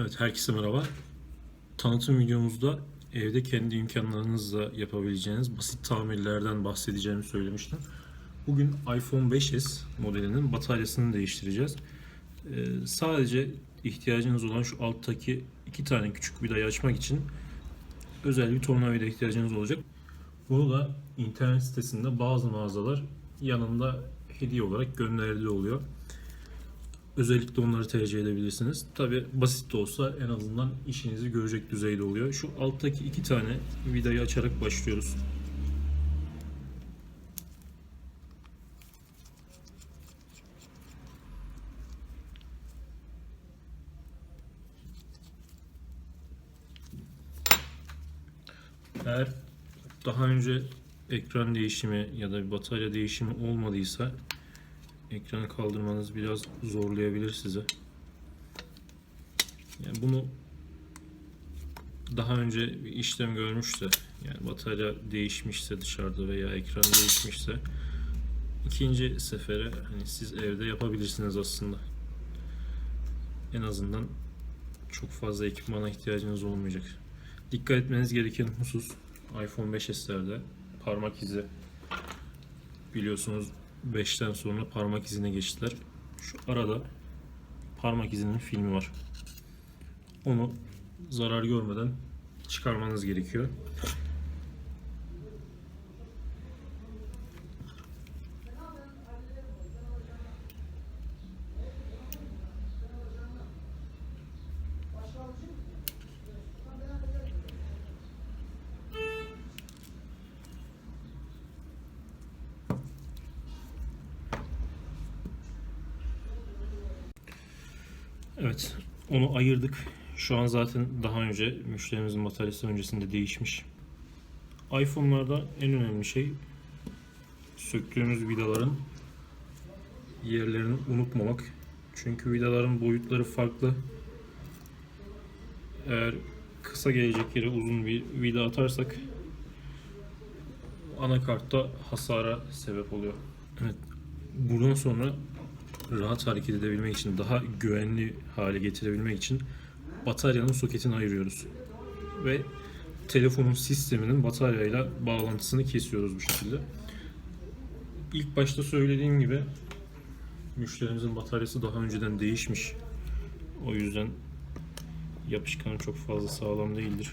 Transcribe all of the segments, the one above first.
Evet, herkese merhaba. Tanıtım videomuzda evde kendi imkanlarınızla yapabileceğiniz basit tamirlerden bahsedeceğimi söylemiştim. Bugün iPhone 5s modelinin bataryasını değiştireceğiz. Ee, sadece ihtiyacınız olan şu alttaki iki tane küçük vidayı açmak için özel bir tornavida ihtiyacınız olacak. Bunu da internet sitesinde bazı mağazalar yanında hediye olarak gönderdiği oluyor. Özellikle onları tercih edebilirsiniz. Tabi basit de olsa en azından işinizi görecek düzeyde oluyor. Şu alttaki iki tane vidayı açarak başlıyoruz. Eğer daha önce ekran değişimi ya da bir batarya değişimi olmadıysa ekranı kaldırmanız biraz zorlayabilir sizi. Yani bunu daha önce bir işlem görmüşse yani batarya değişmişse dışarıda veya ekran değişmişse ikinci sefere hani siz evde yapabilirsiniz aslında. En azından çok fazla ekipmana ihtiyacınız olmayacak. Dikkat etmeniz gereken husus iPhone 5s'lerde parmak izi biliyorsunuz 5'ten sonra parmak izine geçtiler. Şu arada parmak izinin filmi var. Onu zarar görmeden çıkarmanız gerekiyor. Evet, onu ayırdık. Şu an zaten daha önce müşterimizin bataryası öncesinde değişmiş. iPhone'larda en önemli şey söktüğümüz vidaların yerlerini unutmamak. Çünkü vidaların boyutları farklı. Eğer kısa gelecek yere uzun bir vida atarsak anakartta hasara sebep oluyor. Evet. Buradan sonra rahat hareket edebilmek için, daha güvenli hale getirebilmek için bataryanın soketini ayırıyoruz. Ve telefonun sisteminin bataryayla bağlantısını kesiyoruz bu şekilde. İlk başta söylediğim gibi müşterimizin bataryası daha önceden değişmiş. O yüzden yapışkanı çok fazla sağlam değildir.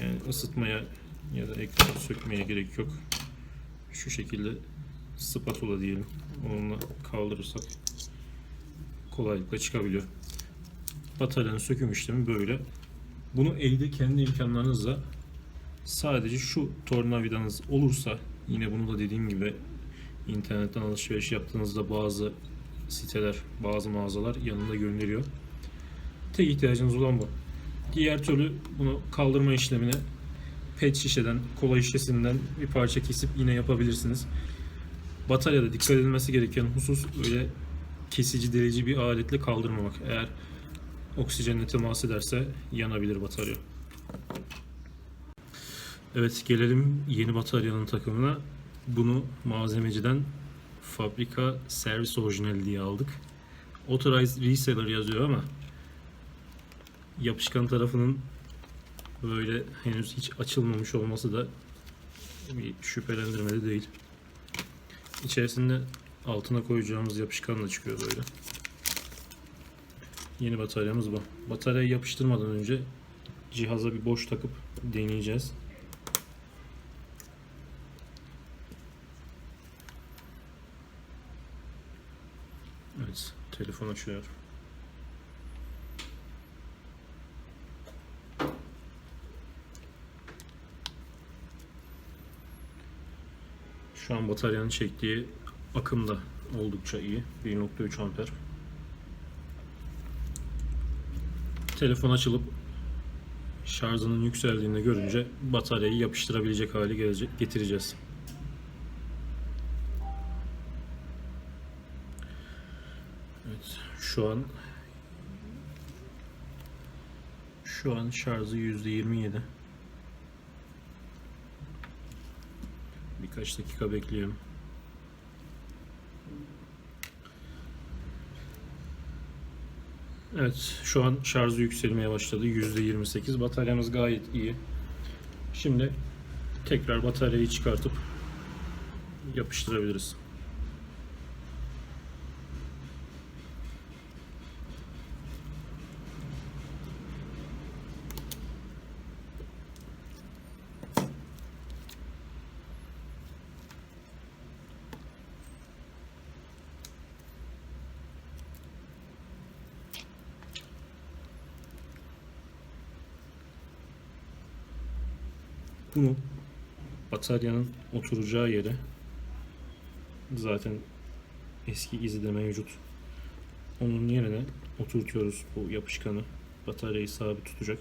Yani ısıtmaya ya da ekranı sökmeye gerek yok. Şu şekilde spatula diyelim. Onunla kaldırırsak kolaylıkla çıkabiliyor. Bataryanın söküm işlemi böyle. Bunu elde kendi imkanlarınızla sadece şu tornavidanız olursa yine bunu da dediğim gibi internetten alışveriş yaptığınızda bazı siteler, bazı mağazalar yanında gönderiyor. Tek ihtiyacınız olan bu. Diğer türlü bunu kaldırma işlemini pet şişeden, kola şişesinden bir parça kesip yine yapabilirsiniz. Bataryada dikkat edilmesi gereken husus öyle kesici delici bir aletle kaldırmamak. Eğer oksijenle temas ederse yanabilir batarya. Evet gelelim yeni bataryanın takımına. Bunu malzemeciden fabrika servis orijinali diye aldık. Authorized Reseller yazıyor ama yapışkan tarafının böyle henüz hiç açılmamış olması da bir şüphelendirmeli değil. İçerisinde altına koyacağımız yapışkan da çıkıyor böyle. Yeni bataryamız bu. Bataryayı yapıştırmadan önce cihaza bir boş takıp deneyeceğiz. Evet, telefon açıyor. Şu an bataryanın çektiği akım da oldukça iyi. 1.3 amper. Telefon açılıp şarjının yükseldiğini görünce bataryayı yapıştırabilecek hale gelecek, getireceğiz. Evet, şu an şu an şarjı %27. Birkaç dakika bekleyelim. Evet şu an şarjı yükselmeye başladı. %28. Bataryamız gayet iyi. Şimdi tekrar bataryayı çıkartıp yapıştırabiliriz. Bunu bataryanın oturacağı yere zaten eski izi de mevcut. Onun yerine oturtuyoruz bu yapışkanı. Bataryayı sabit tutacak.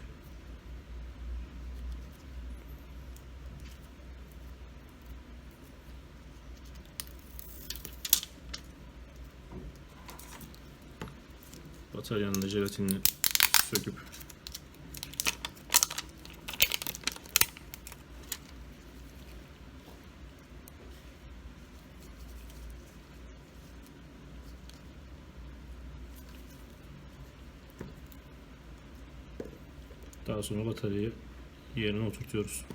Bataryanın da jelatinini söküp Daha sonra bataryayı yerine oturtuyoruz.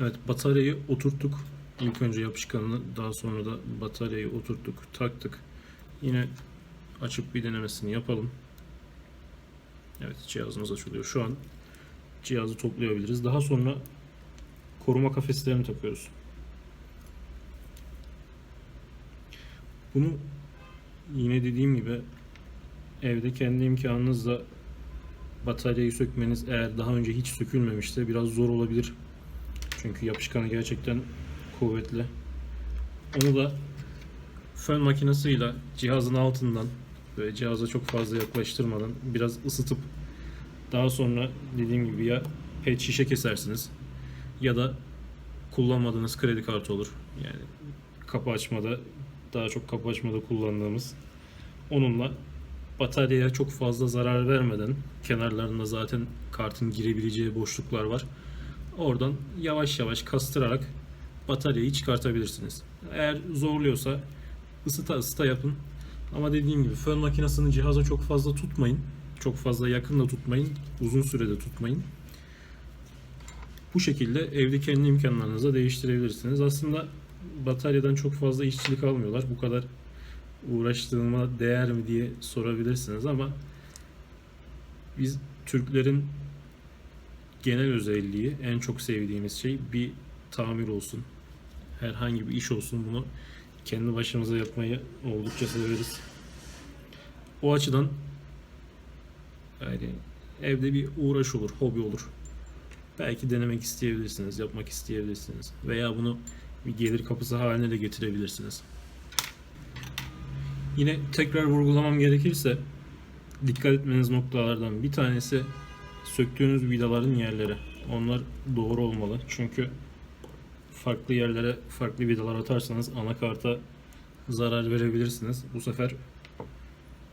Evet bataryayı oturttuk. İlk önce yapışkanını daha sonra da bataryayı oturttuk, taktık. Yine açıp bir denemesini yapalım. Evet cihazımız açılıyor. Şu an cihazı toplayabiliriz. Daha sonra koruma kafeslerini takıyoruz. Bunu yine dediğim gibi evde kendi imkanınızla bataryayı sökmeniz eğer daha önce hiç sökülmemişse biraz zor olabilir. Çünkü yapışkanı gerçekten kuvvetli. Onu da fön makinesiyle cihazın altından ve cihaza çok fazla yaklaştırmadan biraz ısıtıp daha sonra dediğim gibi ya pet şişe kesersiniz ya da kullanmadığınız kredi kartı olur. Yani kapı açmada daha çok kapı açmada kullandığımız onunla bataryaya çok fazla zarar vermeden kenarlarında zaten kartın girebileceği boşluklar var. Oradan yavaş yavaş kastırarak bataryayı çıkartabilirsiniz. Eğer zorluyorsa ısıta ısıta yapın. Ama dediğim gibi fön makinesini cihaza çok fazla tutmayın. Çok fazla yakında tutmayın. Uzun sürede tutmayın. Bu şekilde evde kendi imkanlarınızla değiştirebilirsiniz. Aslında bataryadan çok fazla işçilik almıyorlar. Bu kadar uğraştığıma değer mi diye sorabilirsiniz ama biz Türklerin genel özelliği en çok sevdiğimiz şey bir tamir olsun. Herhangi bir iş olsun bunu kendi başımıza yapmayı oldukça severiz. O açıdan yani evde bir uğraş olur, hobi olur. Belki denemek isteyebilirsiniz, yapmak isteyebilirsiniz. Veya bunu bir gelir kapısı haline de getirebilirsiniz. Yine tekrar vurgulamam gerekirse dikkat etmeniz noktalardan bir tanesi söktüğünüz vidaların yerleri. Onlar doğru olmalı. Çünkü farklı yerlere farklı vidalar atarsanız anakarta zarar verebilirsiniz. Bu sefer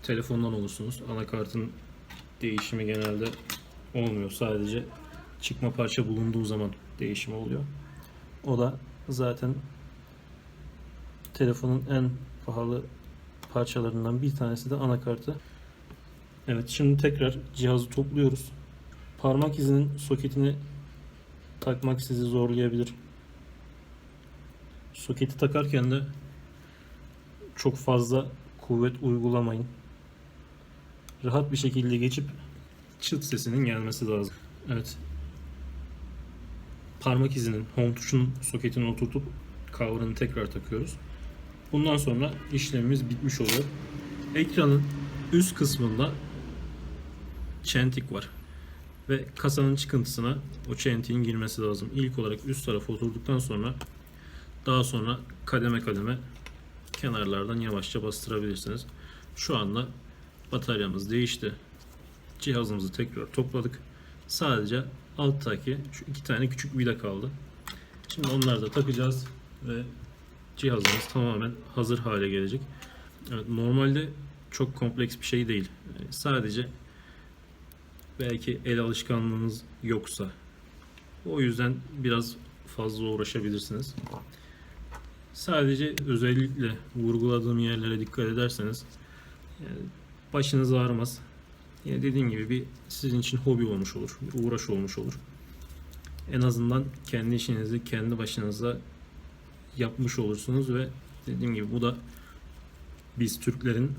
telefondan olursunuz. Anakartın değişimi genelde olmuyor. Sadece çıkma parça bulunduğu zaman değişimi oluyor. O da zaten telefonun en pahalı parçalarından bir tanesi de anakartı. Evet şimdi tekrar cihazı topluyoruz. Parmak izinin soketini takmak sizi zorlayabilir. Soketi takarken de çok fazla kuvvet uygulamayın. Rahat bir şekilde geçip çıt sesinin gelmesi lazım. Evet. Parmak izinin home tuşunun soketini oturtup cover'ını tekrar takıyoruz. Bundan sonra işlemimiz bitmiş oluyor. Ekranın üst kısmında çentik var. Ve kasanın çıkıntısına o çentiğin girmesi lazım. İlk olarak üst tarafa oturduktan sonra daha sonra kademe kademe kenarlardan yavaşça bastırabilirsiniz. Şu anda bataryamız değişti. Cihazımızı tekrar topladık. Sadece alttaki şu iki tane küçük vida kaldı. Şimdi onları da takacağız ve cihazımız tamamen hazır hale gelecek. Evet, normalde çok kompleks bir şey değil. Sadece belki el alışkanlığınız yoksa o yüzden biraz fazla uğraşabilirsiniz. Sadece özellikle vurguladığım yerlere dikkat ederseniz başınız ağrımaz. Yine dediğim gibi bir sizin için hobi olmuş olur, bir uğraş olmuş olur. En azından kendi işinizi kendi başınıza yapmış olursunuz ve dediğim gibi bu da biz Türklerin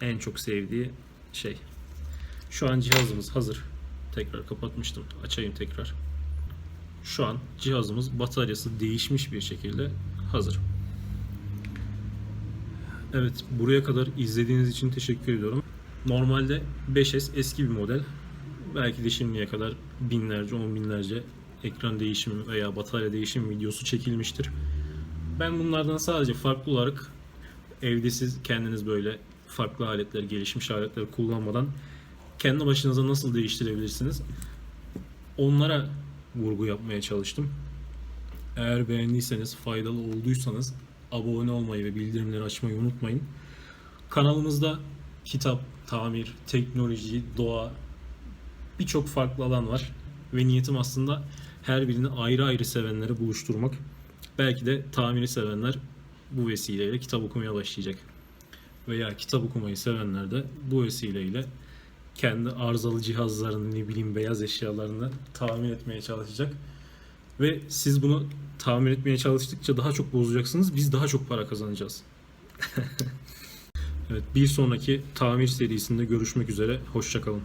en çok sevdiği şey. Şu an cihazımız hazır. Tekrar kapatmıştım. Açayım tekrar. Şu an cihazımız bataryası değişmiş bir şekilde hazır. Evet, buraya kadar izlediğiniz için teşekkür ediyorum. Normalde 5S eski bir model. Belki de şimdiye kadar binlerce, on binlerce ekran değişimi veya batarya değişim videosu çekilmiştir. Ben bunlardan sadece farklı olarak evde siz kendiniz böyle farklı aletler, gelişmiş aletler kullanmadan kendi başınıza nasıl değiştirebilirsiniz? Onlara vurgu yapmaya çalıştım. Eğer beğendiyseniz, faydalı olduysanız abone olmayı ve bildirimleri açmayı unutmayın. Kanalımızda kitap, tamir, teknoloji, doğa birçok farklı alan var ve niyetim aslında her birini ayrı ayrı sevenleri buluşturmak. Belki de tamiri sevenler bu vesileyle kitap okumaya başlayacak. Veya kitap okumayı sevenler de bu vesileyle kendi arızalı cihazlarını ne bileyim beyaz eşyalarını tamir etmeye çalışacak. Ve siz bunu tamir etmeye çalıştıkça daha çok bozacaksınız. Biz daha çok para kazanacağız. evet bir sonraki tamir serisinde görüşmek üzere. Hoşçakalın.